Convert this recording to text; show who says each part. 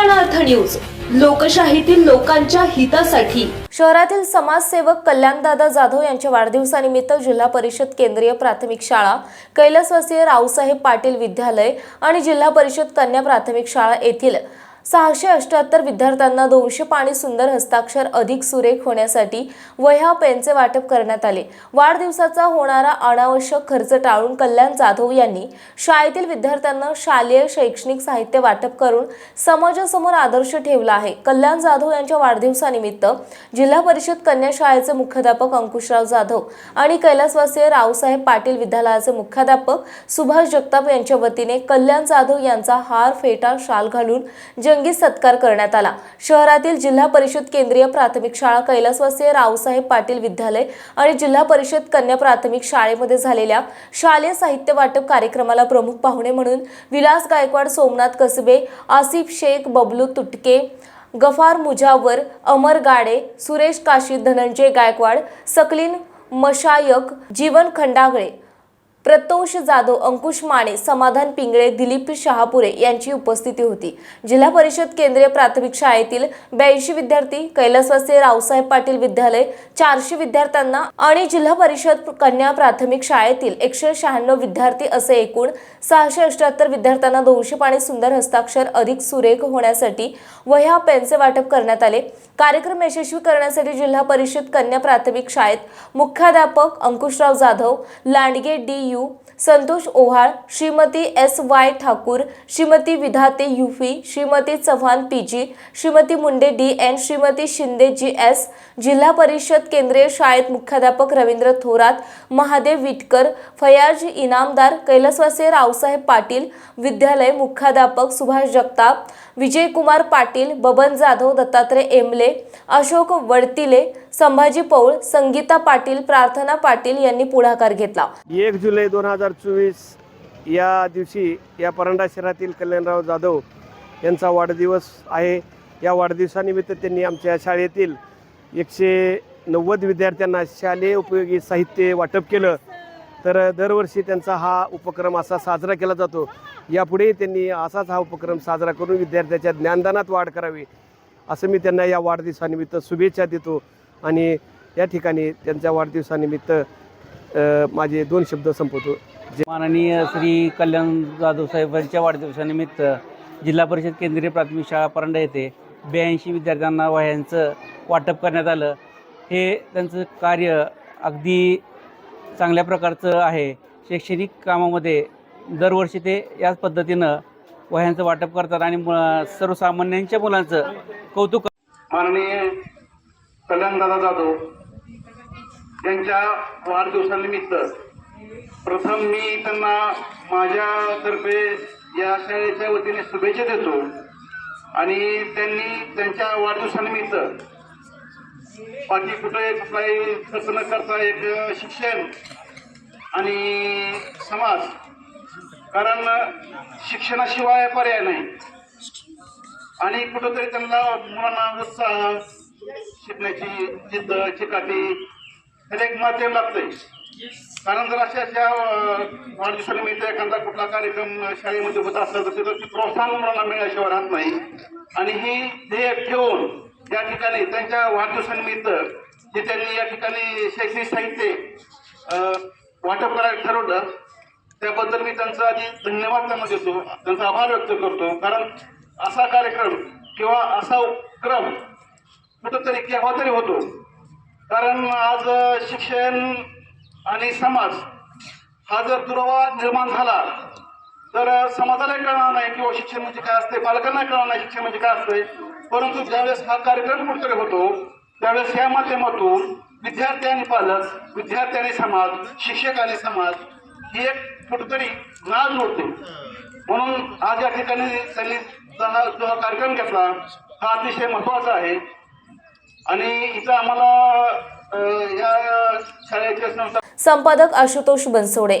Speaker 1: News लोकशाहीतील लोकांच्या हितासाठी.
Speaker 2: शहरातील समाजसेवक कल्याणदादा जाधव यांच्या वाढदिवसानिमित्त जिल्हा परिषद केंद्रीय प्राथमिक शाळा कैलासवासीय रावसाहेब पाटील विद्यालय आणि जिल्हा परिषद कन्या प्राथमिक शाळा येथील सहाशे अष्ट्याहत्तर विद्यार्थ्यांना दोनशे पाणी सुंदर हस्ताक्षर अधिक सुरेख होण्यासाठी वह्या पेनचे वाटप करण्यात आले. वाढदिवसाचा होणारा अनावश्यक खर्च टाळून कल्याण जाधव यांनी शाळेतील विद्यार्थ्यांना शालेय शैक्षणिक साहित्य वाटप करून समाजासमोर आदर्श ठेवला आहे. कल्याण जाधव यांच्या वाढदिवसानिमित्त जिल्हा परिषद कन्या शाळेचे मुख्याध्यापक अंकुशराव जाधव आणि कैलासवासीय रावसाहेब पाटील विद्यालयाचे मुख्याध्यापक सुभाष जगताप यांच्या वतीने कल्याण जाधव यांचा हार फेटा शाल घालून जंग सत्कार करण्यात आला. शहरातील जिल्हा परिषद केंद्रीय प्राथमिक शाळा कैलासवासीय रावसाहेब पाटील विद्यालय आणि जिल्हा परिषद कन्या प्राथमिक शाळेमध्ये झालेल्या शालेय साहित्य वाटप कार्यक्रमाला प्रमुख पाहुणे म्हणून विलास गायकवाड सोमनाथ कसबे आसिफ शेख बबलू तुटके गफार मुजावर अमर गाडे सुरेश काशी धनंजय गायकवाड सकलीन मशायक जीवन खंडागळे प्रतोष जाधव अंकुश माने समाधान पिंगळे दिलीप शहापुरे यांची उपस्थिती होती. जिल्हा परिषद केंद्रीय प्राथमिक शाळेतील ब्याऐंशी विद्यार्थी कैलासवासी रावसाहेब पाटील विद्यालय चारशे विद्यार्थ्यांना आणि जिल्हा परिषद कन्या प्राथमिक शाळेतील एकशे शहाण्णव विद्यार्थी असे एकूण सहाशे अष्ट्याहत्तर विद्यार्थ्यांना दोनशे पाणी सुंदर हस्ताक्षर अधिक सुरेख होण्यासाठी वह्या पेनचे वाटप करण्यात आले. कार्यक्रम यशस्वी करण्यासाठी जिल्हा परिषद कन्या प्राथमिक शाळेत मुख्याध्यापक Ankushrao Jadhav Landge D U Santosh Ohal Shrimati S Y Thakur Shrimati Vidhate युफी Shrimati Chavan P G Shrimati Munde D N Shrimati Shinde G S Zilla Parishad केंद्रीय शाळेत मुख्याध्यापक रवींद्र थोरात महादेव विटकर फयाज इनामदार कैलासवासी रावसाहेब पाटील विद्यालय मुख्याध्यापक सुभाष जगताप विजयकुमार पाटील बबन जाधव दत्तात्रय एमले अशोक वडतिले संभाजी पौळ संगीता पाटील प्रार्थना पाटील यांनी पुढाकार घेतला.
Speaker 3: एक जुलै दोन हजार चोवीस या दिवशी या परांडा शहरातील कल्याणराव जाधव यांचा वाढदिवस आहे. या वाढदिवसानिमित्त त्यांनी आमच्या शाळेतील एकशे नव्वद विद्यार्थ्यांना शालेय उपयोगी साहित्य वाटप केलं. तर दरवर्षी त्यांचा हा उपक्रम असा साजरा केला जातो. यापुढे त्यांनी असाच हा उपक्रम साजरा करून विद्यार्थ्याच्या ज्ञानदानात वाढ करावी असं मी त्यांना या वाढदिवसानिमित्त शुभेच्छा देतो. आणि या ठिकाणी त्यांच्या वाढदिवसानिमित्त माझे दोन शब्द संपवतो. जे
Speaker 4: माननीय श्री कल्याण जाधव साहेबांच्या वाढदिवसानिमित्त जिल्हा परिषद केंद्रीय प्राथमिक शाळा परंडा येथे ब्याऐंशी विद्यार्थ्यांना वह्यांचं वाटप करण्यात आलं. हे त्यांचं कार्य अगदी चांगल्या प्रकारचं आहे. शैक्षणिक कामामध्ये दरवर्षी ते याच पद्धतीनं वह्यांचं वाटप करतात आणि म- सर्वसामान्यांच्या मुलांचं कौतुक
Speaker 5: माननीय कल्याणदादा जाधव त्यांच्या वाढदिवसानिमित्त प्रथम मी त्यांना माझ्यातर्फे या शाळेच्या वतीने शुभेच्छा देतो आणि त्यांनी त्यांच्या वाढदिवसानिमित्त बाकी कुठे कुठलाही खर्च न करता एक शिक्षण आणि समाज. कारण शिक्षणाशिवाय पर्याय नाही. आणि कुठंतरी त्यांना मुलांना उत्साह शिकण्याची जिद्द चिकाटी ह्याला एक माध्यम लागतंय. कारण जर अशा अशा वाढदिवसानिमित्त एखादा कुठला कार्यक्रम शाळेमध्ये होत असला तर तिथं ते प्रोत्साहन मुलांना मिळाल्याशिवाय राहत नाही. आणि ही ध्येय ठेवून या ठिकाणी त्यांच्या वाढदिवसानिमित्त जे त्यांनी या ठिकाणी शैक्षणिक साहित्य वाटप करायला ठरवलं त्याबद्दल मी त्यांचा आधी धन्यवाद त्यांना देतो. त्यांचा आभार व्यक्त करतो. कारण असा कार्यक्रम किंवा असा उपक्रम कुठंतरी केव्हा तरी होतो. कारण आज शिक्षण आणि समाज हा जर दुरावा निर्माण झाला तर समाजाला कळणार नाही किंवा शिक्षण म्हणजे काय असते पालकांना कळणार नाही शिक्षण म्हणजे काय असते परंतु ज्यावेळेस हा कार्यक्रम कुठतरी होतो त्यावेळेस या माध्यमातून विद्यार्थी आणि पालक विद्यार्थी आणि समाज शिक्षक आणि समाज ही एक कुठतरी नाळ जोडते. म्हणून आज या ठिकाणी त्यांनी जो हा कार्यक्रम घेतला हा अतिशय महत्त्वाचा आहे. आणि इथं आम्हाला या शाळेच्या संस्था
Speaker 2: संपादक आशुतोष बनसोडे.